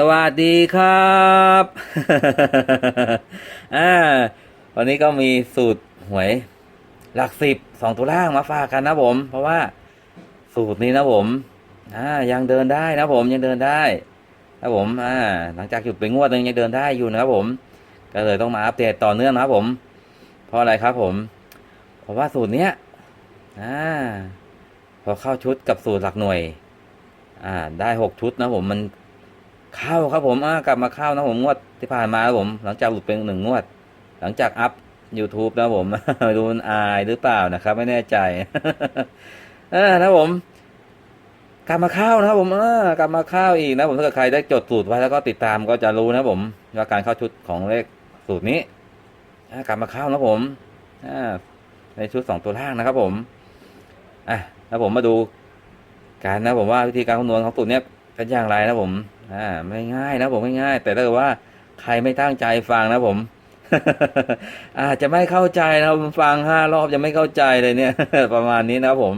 สวัสดีครับอ่าวันนี้ก็มีสูตรหวย หลักสิบสองตัวล่างมาฝากกันนะผม เพราะว่าสูตรนี้นะผมอ่ายังเดินได้นะผมยังเดินได้นะผมอ่าหลังจากหยุดไปงวดนึงยังเดินได้อยู่นะครับผม ก็เลยต้องมาอัปเดตต่อเนื่องนะครับผม เพราะอะไรครับผม เพราะว่าสูตรเนี้ยอ่าพอเข้าชุดกับสูตรหลักหน่วย อ่า ได้หกชุดนะผมมัน เข้าครับผมกลับมาเข้านะผมงวดที่ผ่านมาครับผม หลังจากหลุดไปหนึ่งงวด หลังจากอัพ YouTube นะผมไม่รู้มันอายหรือเปล่านะครับ ไม่แน่ใจเออนะผม กลับมาเข้านะครับผมเออกลับมาเข้าอีกนะผมถ้าเกิดใครได้จดสูตรไว้แล้วก็ติดตามก็จะรู้นะผมว่าการเข้าชุดของเลขสูตรนี้กลับมาเข้านะผมในชุดสองตัวล่างนะครับ ผมอะแล้วผมมาดูการนะผมว่าวิธีการคำนวณของสูตรเนี้ยเป็นอย่างไรนะผม อ่าไม่ง่ายนะผมไม่ง่าย แต่ถ้าเกิดว่าใครไม่ตั้งใจฟังนะผม อาจจะไม่เข้าใจนะผมฟังห้ารอบจะไม่เข้าใจเลยเนี่ย ประมาณนี้นะผม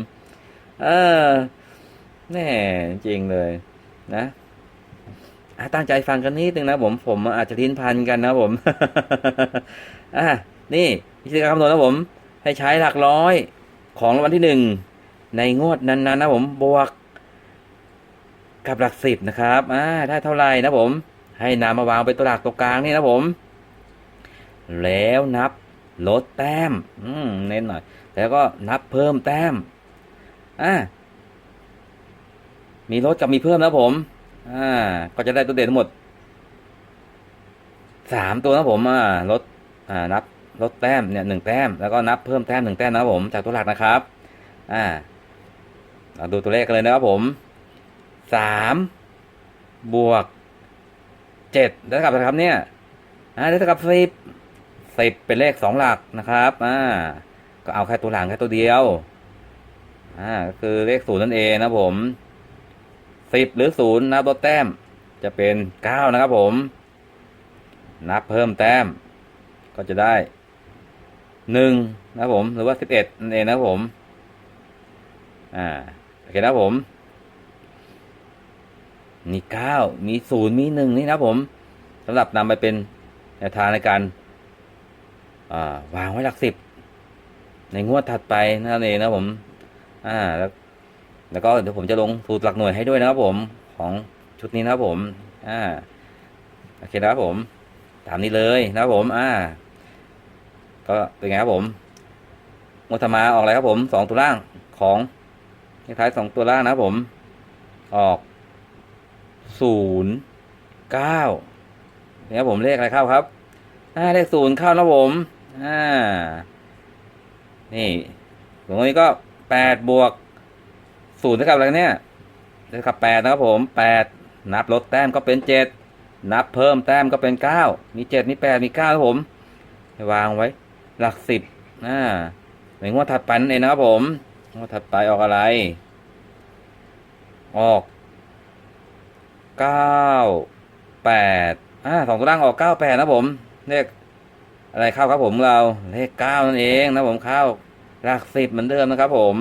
เออแน่จริงเลย นะอะตั้งใจฟังกันนิดนึงนะผมผมอาจจะลิ้นพันกันนะผมอะนี่วิธีการคำนวณนะผม ให้ใช้หลักร้อยของรางวัลที่หนึ่งในงวดนั้นๆนะผมบวก กับหลักสิบนะครับอ่าได้เท่าไหร่นะผม ให้นำมาวางเป็นตัวหลักตัวกลางนี่นะผม แล้วนับลดแต้ม อืมเน้นหน่อย แล้วก็นับเพิ่มแต้มอ่ามีลดกับมีเพิ่มนะผม อ่า ก็จะได้ตัวเด่นทั้งหมดสามตัวนะผม อ่า ลด อ่า นับลดแต้มเนี่ยหนึ่งแต้ม แล้วก็นับเพิ่มแต้มหนึ่งแต้มนะผม จากตัวหลักนะครับ อ่า เราดูตัวเลขกันเลยนะครับผม สามบวกเจ็ดได้เท่ากับอะไรครับเนี่ยอ่าได้เท่ากับสิบสิบเป็นเลขสองหลักนะครับอ่าก็เอาแค่ตัวหลังแค่ตัวเดียวอ่าก็คือเลขศูนย์นั่นเองนะผมสิบหรือศูนย์นับลดแต้มจะเป็นเก้านะครับผม นับเพิ่มแต้ม ก็จะได้หนึ่งนะครับผม หรือว่าสิบเอ็ดนั่นเองนะครับผม อ่าโอเคนะครับผม มีเก้ามีศูนย์มีหนึ่งนี่นะผมสำหรับนำไปเป็นแนวทางในการาวางไว้หลักสิบในงวดถัดไปนั่นเองนะผม อ่าแล้วแล้วก็เดี๋ยวผมจะลงสูตรหลักหน่วยให้ด้วยนะครับผมของชุดนี้นะครับผม อ่าโอเคนะครับผม ตามนี้เลยนะครับผม อ่า ก็เป็นไงครับผมงวดธรรมาออกอะไรครับผมสองตัวล่างของเลขท้ายสองตัวล่างนะครับผม ออก ศูนย์เก้าเนี่ยผมเลขอะไรเข้าครับอ่าเลขศูนย์เข้านะผมอ่านี่ตรงนี้ก็แปดบวกศูนย์เท่ากับอะไรเนี่ยเท่ากับแปดนะครับผมแปดนับลดแต้มก็เป็นเจ็ดนับเพิ่มแต้มก็เป็นเก้ามีเจ็ดมีแปดมีเก้าครับผม วางไว้ หลักสิบอ่าในงวดถัดไปนั่นเองนะครับผมงวดถัดไปออกอะไร ออก เก้าแปดอ่าสองตัวล่างออกเก้าแปดนะผมเลขอะไรเข้าครับผมเราเลขเก้านั่นเองนะผมเข้าหลักสิบเหมือนเดิมนะครับผม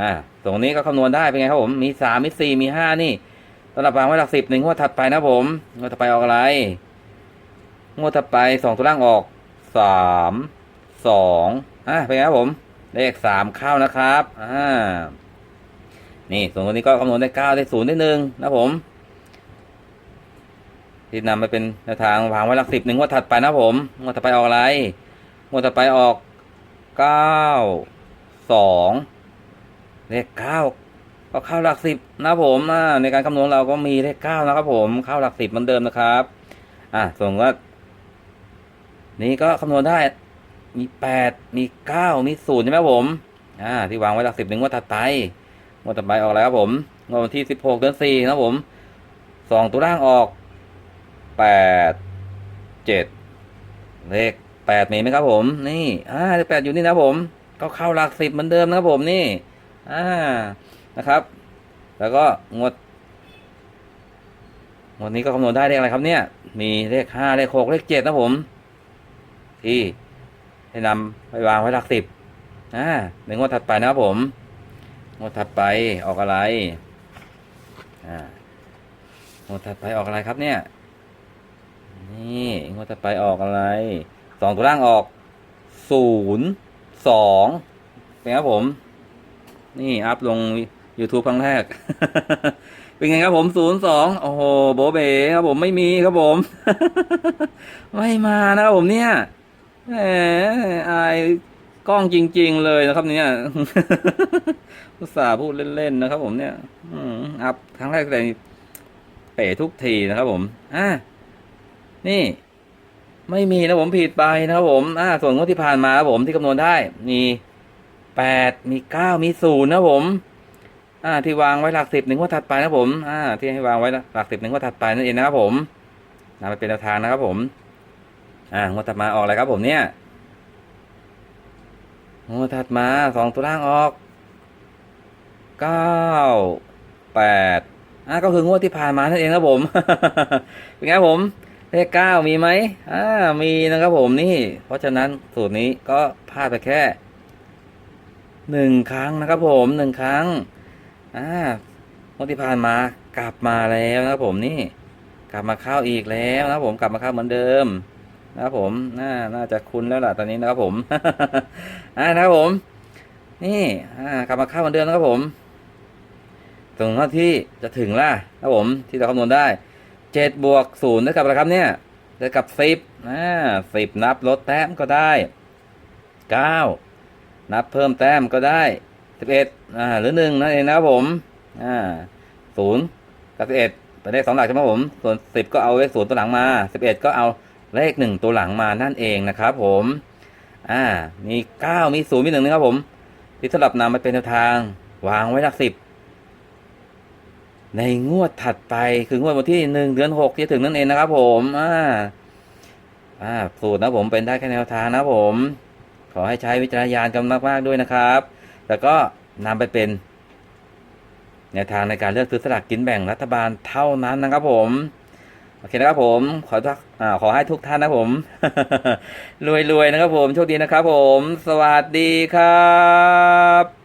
อ่าตรงนี้ก็คำนวณได้เป็นไงครับผม มีสามมีสี่มีห้านี่สำหรับวางไว้หลักสิบหนึ่งงวดถัดไปนะผมงวดถัดไปออกอะไรงวดถัดไปสองตัวล่างออกสามสองอ่าเป็นไงครับผม เลขสามเข้านะครับ อ่า นี่ส่วนตัวนี้ก็คำนวณได้เก้าได้ศูนย์ได้หนึ่งนะผม ที่นำไปเป็นแนวทางวางไว้หลักสิบหนึ่งงวดถัดไปนะผมงวดถัดไปออกอะไรงวดถัดไปออกเก้าสองเลขเก้าก็เข้าหลักสิบนะผมในการคำนวณเราก็มีเลขเก้านะครับผมเข้าหลักสิบเหมือนเดิมนะครับอ่าส่วนว่านี่ก็คำนวณได้มีแปดมีเก้ามีศูนย์ใช่ไหมผมอ่าที่วางไว้หลักสิบหนึ่งงวดถัดไปงวดถัดไปออกอะไรครับผมงวดวันที่สิบหกเดือนสี่นะผมสองตัวล่างออก แปดเจ็ดเลขแปดมีไหมครับผม นี่อ่าเลขแปดอยู่นี่นะผม ก็เข้าหลักสิบเหมือนเดิมนะครับผมนี่อ่านะครับ แล้วก็งวดงวดนี้ก็คำนวณได้เลขอะไรครับเนี่ย มีเลขห้าเลขหกเลขเจ็ดนะผม ที่ให้นำไปวางไว้หลักสิบอ่าในงวดถัดไปนะครับผมงวดถัดไปออกอะไร อ่างวดถัดไปออกอะไรครับเนี่ย วดถัดไปออกอะไรสองตัวล่างออกศูนย์สองเป็นครับผม นี่อัพลง YouTube ครั้งแรก เป็นไงครับผมศูนย์สองโอ้โหโบเบครับผมไม่มีครับผม ไม่มานะครับผมเนี่ยแหมอายกล้องจริง ๆ เลยนะครับ เนี่ยอุตส่าพูดเล่น ๆ นะครับ ผมเนี่ยอัพครั้งแรกเลยเป๋ทุกทีนะครับผม อ่านี่ ไม่มีนะผมผิดไปนะครับผมอ่าส่วนงวดที่ผ่านมาครับผมที่คำนวณได้ มีแปดมีเก้ามีศูนย์นะผม อ่า ที่วางไว้หลักสิบหนึ่งว่าถัดไปนะผม อ่า ที่ให้วางไว้หลักสิบหนึ่งว่าถัดไปนั่นเองนะครับผมนำไปเป็นแนวทางนะครับผม อ่างวดถัดมาออกอะไรครับผมเนี่ยงวดถัดมาสองตัวล่างออกเก้าแปดอ่าก็คืองวดที่ผ่านมานั่นเองครับผม เป็นไงผม เลขเก้ามีไหมอ่ามีนะครับผมนี่ เพราะฉะนั้นสูตรนี้ก็พลาดไปแค่หนึ่งครั้งนะครับผมหนึ่งครั้งอ่างวดที่ผ่านมากลับมาแล้วนะครับผมนี่ กลับมาเข้าอีกแล้วนะครับผมกลับมาเข้าเหมือนเดิมนะครับผมน่าน่าจะคุ้นแล้วล่ะตอนนี้นะครับผมอ่านะครับผม นี่อ่ากลับมาเข้าเหมือนเดิมนะครับผมตรงที่จะถึงล่ะนะครับผมที่เราคำนวณได้ เจ็ดบวกศูนย์เท่ากับอะไรครับเนี่ยเท่ากับสิบอ่าสิบนับลดแต้มก็ได้เก้านับเพิ่มแต้มก็ได้สิบเอ็ดอ่าหรือหนึ่งนั่นเองนะครับผมอ่าศูนย์กับสิบเอ็ดเป็นเลขสองหลักใช่ไหมผมส่วนสิบก็เอาเลขศูนย์ตัวหลังมาสิบเอ็ดก็เอาเลขหนึ่งตัวหลังมานั่นเองนะครับผมอ่ามีเก้ามีศูนย์มีหนึ่งนะครับผมที่สลับนำมาเป็นแนวทาง วางไว้หลักสิบ ในงวดถัดไปคืองวดวันที่หนึ่งเดือนหกที่จะถึงนั่นเองนะครับผมอ่าอ่าสูตรนะผมเป็นได้แค่แนวทางนะผม ขอให้ใช้วิจารณญาณกันมากๆด้วยนะครับ แล้วก็นำไปเป็นแนวทางในการเลือกซื้อสลากกินแบ่งรัฐบาลเท่านั้นนะครับผมโอเคนะครับผมขอทุกอ่าขอให้ทุกท่านนะผม รวยๆนะครับผมโชคดีนะครับผม สวัสดีครับ